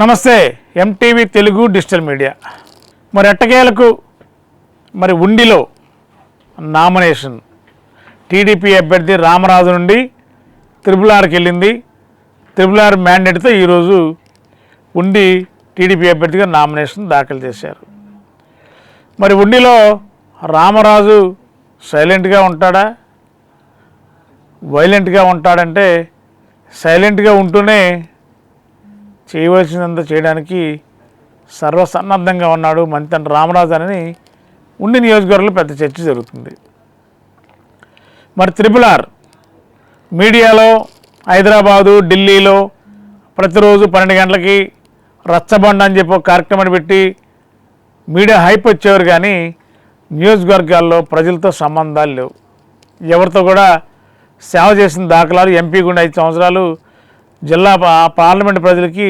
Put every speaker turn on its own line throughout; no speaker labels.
నమస్తే MTV Telugu digital media. మరి ఎట్టకేలకు మరి ఉండిలో నామినేషన్. టీడీపీ అభ్యర్థి రామరాజు నుండి త్రిపులార్కి వెళ్ళింది. త్రిపులార్ ఆర్ మ్యాండేట్తో ఈరోజు ఉండి టీడీపీ అభ్యర్థిగా నామినేషన్ దాఖలు చేశారు. మరి ఉండిలో రామరాజు సైలెంట్గా ఉంటాడా? వైలెంట్గా ఉంటాడంటే సైలెంట్గా ఉంటూనే చేయవలసినంత చేయడానికి సర్వసన్నద్ధంగా ఉన్నాడు మంతెన రామరాజు అని ఉండి నియోజకవర్గంలో పెద్ద చర్చ జరుగుతుంది. మరి త్రిపుల్ ఆర్ మీడియాలో హైదరాబాదు ఢిల్లీలో ప్రతిరోజు పన్నెండు గంటలకి రచ్చబండ అని చెప్పి ఒక కార్యక్రమాన్ని పెట్టి మీడియా హైప్ వచ్చేవారు కానీ నియోజకవర్గాల్లో ప్రజలతో సంబంధాలు లేవు. ఎవరితో కూడా సేవ చేసిన దాఖలాలు ఎంపీ గుండా ఐదు సంవత్సరాలు జిల్లా పార్లమెంట్ ప్రజలకి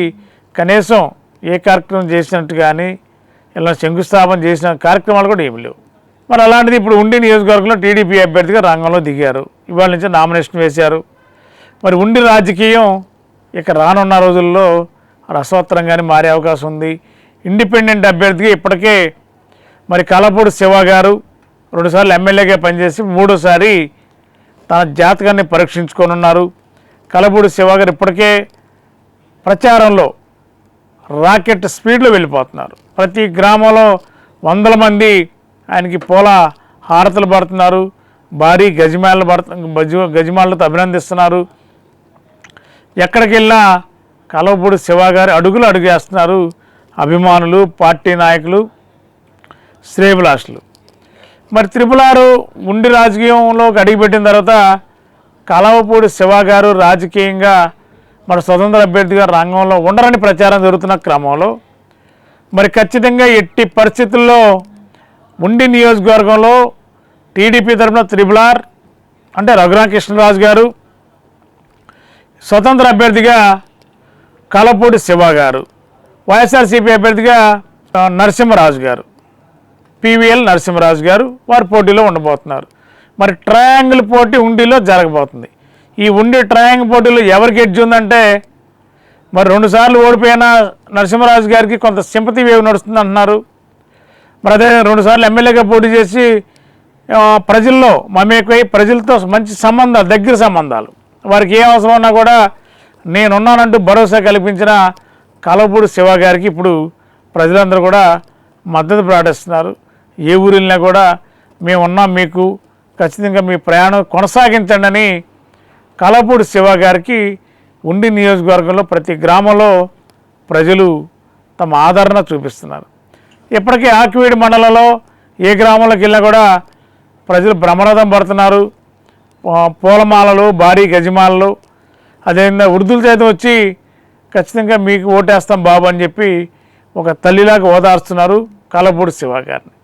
కనీసం ఏ కార్యక్రమం చేసినట్టు కానీ ఇలా శంకుస్థాపన చేసిన కార్యక్రమాలు కూడా ఏమి లేవు. మరి అలాంటిది ఇప్పుడు ఉండి నియోజకవర్గంలో టీడీపీ అభ్యర్థిగా రంగంలో దిగారు. ఇవాళ నుంచి నామినేషన్ వేశారు. మరి ఉండి రాజకీయం ఇక రానున్న రోజుల్లో రసవత్తరంగానే మారే అవకాశం ఉంది. ఇండిపెండెంట్ అభ్యర్థిగా ఇప్పటికే మరి కలపూడి శివ గారు రెండుసార్లు ఎమ్మెల్యేగా పనిచేసి మూడోసారి తన జాతకాన్ని పరీక్షించుకోనున్నారు కలబూడి శివ గారు ఇప్పటికే ప్రచారంలో రాకెట్ స్పీడ్లో వెళ్ళిపోతున్నారు. ప్రతి గ్రామంలో వందల మంది ఆయనకి పూల హారతలు పడుతున్నారు. భారీ గజమాలను పడుతు గజమాలతో అభినందిస్తున్నారు. ఎక్కడికి వెళ్ళినా కలవపూడి శివ గారి అడుగులు అడుగేస్తున్నారు అభిమానులు పార్టీ నాయకులు శ్రేభిలాషులు మరి త్రిపులారు ఉండి రాజకీయంలోకి అడుగుపెట్టిన తర్వాత కలవపూడి శివ గారు రాజకీయంగా మన స్వతంత్ర అభ్యర్థిగా రంగంలో ఉండరని ప్రచారం జరుగుతున్న క్రమంలో మరి ఖచ్చితంగా ఎట్టి పరిస్థితుల్లో ఉండి నియోజకవర్గంలో టీడీపీ తరఫున త్రిపులార్ అంటే రఘురామకృష్ణరాజు గారు స్వతంత్ర అభ్యర్థిగా కలపూడి శివ గారు వైఎస్ఆర్సీపీ అభ్యర్థిగా నరసింహరాజు గారు పివిఎల్ నరసింహరాజు గారు వారు పోటీలో ఉండబోతున్నారు. మరి ట్రయాంగిల్ పోటీ ఉండిలో జరగబోతుంది. ఈ ఉండి ట్రయాంగిల్ పోటీలో ఎవరికి ఎడ్జ్ ఉందంటే మరి రెండుసార్లు ఓడిపోయిన నరసింహరాజు గారికి కొంత సింపతి వేవ్ నడుస్తుంది అంటున్నారు. మరి అదే రెండుసార్లు ఎమ్మెల్యేగా పోటీ చేసి ప్రజల్లో మమేకై ప్రజలతో మంచి సంబంధాలు దగ్గర సంబంధాలు. వారికి ఏ అవసరం ఉన్నా కూడా నేనున్నానంటూ భరోసా కల్పించిన కలపూడి శివ గారికి ఇప్పుడు ప్రజలందరూ కూడా మద్దతు ప్రకటిస్తున్నారు. ఏ ఊరిలో కూడా మేము ఉన్నాం మీకు ఖచ్చితంగా మీ ప్రయాణం కొనసాగించండి అని కలపూడి శివ గారికి ఉండి నియోజకవర్గంలో ప్రతి గ్రామంలో ప్రజలు తమ ఆదరణ చూపిస్తున్నారు. ఇప్పటికీ ఆకివీడి మండలంలో ఏ గ్రామంలోకి వెళ్ళినా కూడా ప్రజలు బ్రహ్మరథం పడుతున్నారు. పూలమాలలు భారీ గజమాలలు అదేవిధంగా వృద్ధుల చేత వచ్చి ఖచ్చితంగా మీకు ఓటేస్తాం బాబు అని చెప్పి ఒక తల్లిలాగా ఓదార్స్తున్నారు కలపూడి శివ గారిని.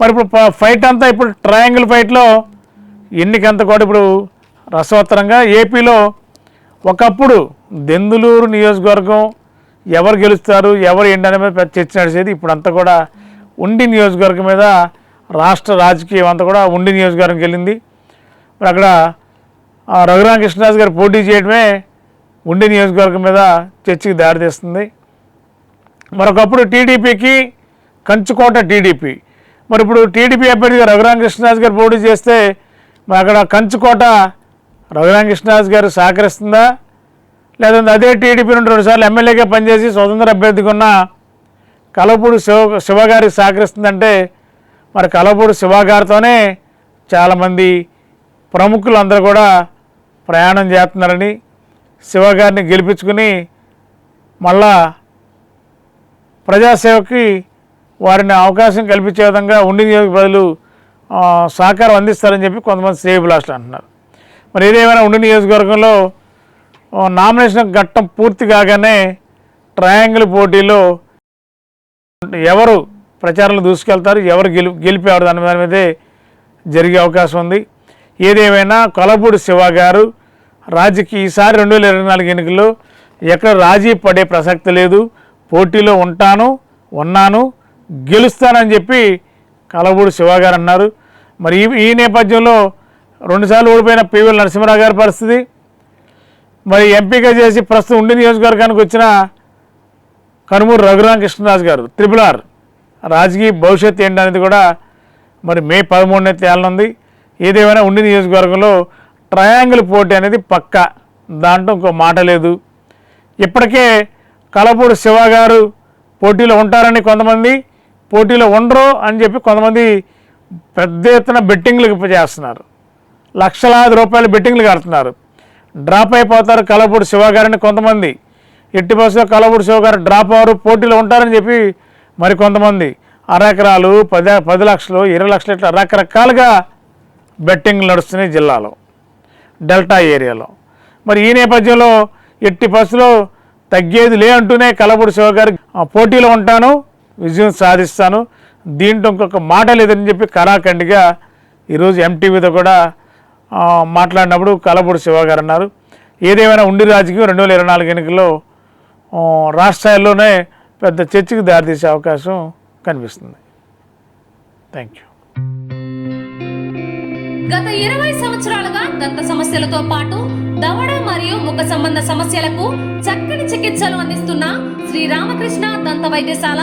మరి ఇప్పుడు ప- ఫైట్ అంతా ఇప్పుడు ట్రయాంగిల్ ఫైట్లో ఎన్నికంత కూడా ఇప్పుడు రసవత్తరంగా ఏపీలో ఒకప్పుడు దెందులూరు నియోజకవర్గం ఎవరు గెలుస్తారు ఎవరు ఎండి అనే మీద చర్చ నడిచేది. ఇప్పుడు అంతా కూడా ఉండి నియోజకవర్గం మీద రాష్ట్ర రాజకీయం అంతా కూడా ఉండి నియోజకవర్గం వెళ్ళింది. మరి అక్కడ రఘురామకృష్ణరాజు గారు పోటీ చేయడమే ఉండి నియోజకవర్గం మీద చర్చకి దారితీస్తుంది. మరొకప్పుడు టీడీపీకి కంచుకోట టీడీపీ. మరి ఇప్పుడు టీడీపీ అభ్యర్థిగా రఘురామకృష్ణరాజు గారు పోటీ చేస్తే మరి అక్కడ కంచుకోట రఘురామకృష్ణరాజు గారు సహకరిస్తుందా? లేదంటే అదే టీడీపీ నుండి రెండుసార్లు ఎమ్మెల్యేగా పనిచేసి స్వతంత్ర అభ్యర్థిగా ఉన్న కలపూడి శివ శివ గారికి సహకరిస్తుందంటే మరి కలపూడి శివ గారితోనే చాలామంది ప్రముఖులు అందరూ కూడా ప్రయాణం చేస్తున్నారని శివ గారిని గెలిపించుకుని మళ్ళా ప్రజాసేవకి వారిని అవకాశం కల్పించే విధంగా ఉండి నియోజక ప్రజలు సహకారం అందిస్తారని చెప్పి కొంతమంది శ్రేయభిలాషులు అంటున్నారు. మరి ఏదేమైనా ఉండి నియోజకవర్గంలో నామినేషన్ ఘట్టం పూర్తి కాగానే ట్రయాంగిల్ పోటీలో ఎవరు ప్రచారంలో దూసుకెళ్తారు ఎవరు గెలి గెలిపేవారు దాని దాని మీదే జరిగే అవకాశం ఉంది. ఏదేమైనా కొలపూడి శివ గారు రాజకీయ ఈసారి రెండు వేల ఇరవై నాలుగు ఎన్నికల్లో ఎక్కడ రాజీ పడే ప్రసక్తి లేదు. పోటీలో ఉంటాను ఉన్నాను గెలుస్తానని చెప్పి కలబూడి శివ గారు అన్నారు. మరి ఈ ఈ నేపథ్యంలో రెండుసార్లు ఓడిపోయిన పివిఎల్ నరసింహరావు గారి పరిస్థితి. మరి ఎంపీగా చేసి ప్రస్తుతం ఉండి నియోజకవర్గానికి వచ్చిన కనుమూరు రఘురామకృష్ణరాజు గారు త్రిపుల్ ఆర్ రాజకీయ భవిష్యత్తు ఏంటనేది కూడా మరి మే పదమూడున తేలనుంది. ఏదేమైనా ఉండి నియోజకవర్గంలో ట్రయాంగిల్ పోటీ అనేది పక్క. దాంట్లో ఇంకో మాట లేదు. ఇప్పటికే కలపూడి శివ గారు పోటీలో ఉంటారని కొంతమంది పోటీలో ఉండరు అని చెప్పి కొంతమంది పెద్ద ఎత్తున బెట్టింగ్లు చేస్తున్నారు. లక్షలాది రూపాయలు బెట్టింగ్లు కడుతున్నారు. డ్రాప్ అయిపోతారు కలపూడి శివగారిని కొంతమంది. ఎట్టి బస్సులో కలపూడి శివ గారు డ్రాప్ అవరు పోటీలో ఉంటారని చెప్పి మరి కొంతమంది. అరెకరాలు పది పది లక్షలు ఇరవై లక్షలు ఇట్లా రకరకాలుగా బెట్టింగ్లు నడుస్తున్నాయి జిల్లాలో డెల్టా ఏరియాలో. మరి ఈ నేపథ్యంలో ఎట్టి బస్సులో తగ్గేది లే అంటూనే కలపూడి శివగారు "ఆ, పోటీలో ఉంటాను. విజయం సాధిస్తాను. దీంట్లో ఇంకొక మాట లేదని చెప్పి కరాఖండిగా ఈరోజు ఎంటీవీతో కూడా మాట్లాడినప్పుడు కలపూడి శివ గారు అన్నారు. ఏదేమైనా ఉండి రాజకీయం రెండు వేల ఇరవై నాలుగు ఎన్నికల్లో రాష్ట్రాల్లోనే పెద్ద చర్చకు దారితీసే అవకాశం కనిపిస్తుంది. థ్యాంక్ యూ
గత ఇరవై సంవత్సరాలుగా దంత సమస్యలతో పాటు దవడ మరియు ముఖ సంబంధ సమస్యలకు చక్కని చికిత్సలు అందిస్తున్న శ్రీ రామకృష్ణ దంత వైద్యశాల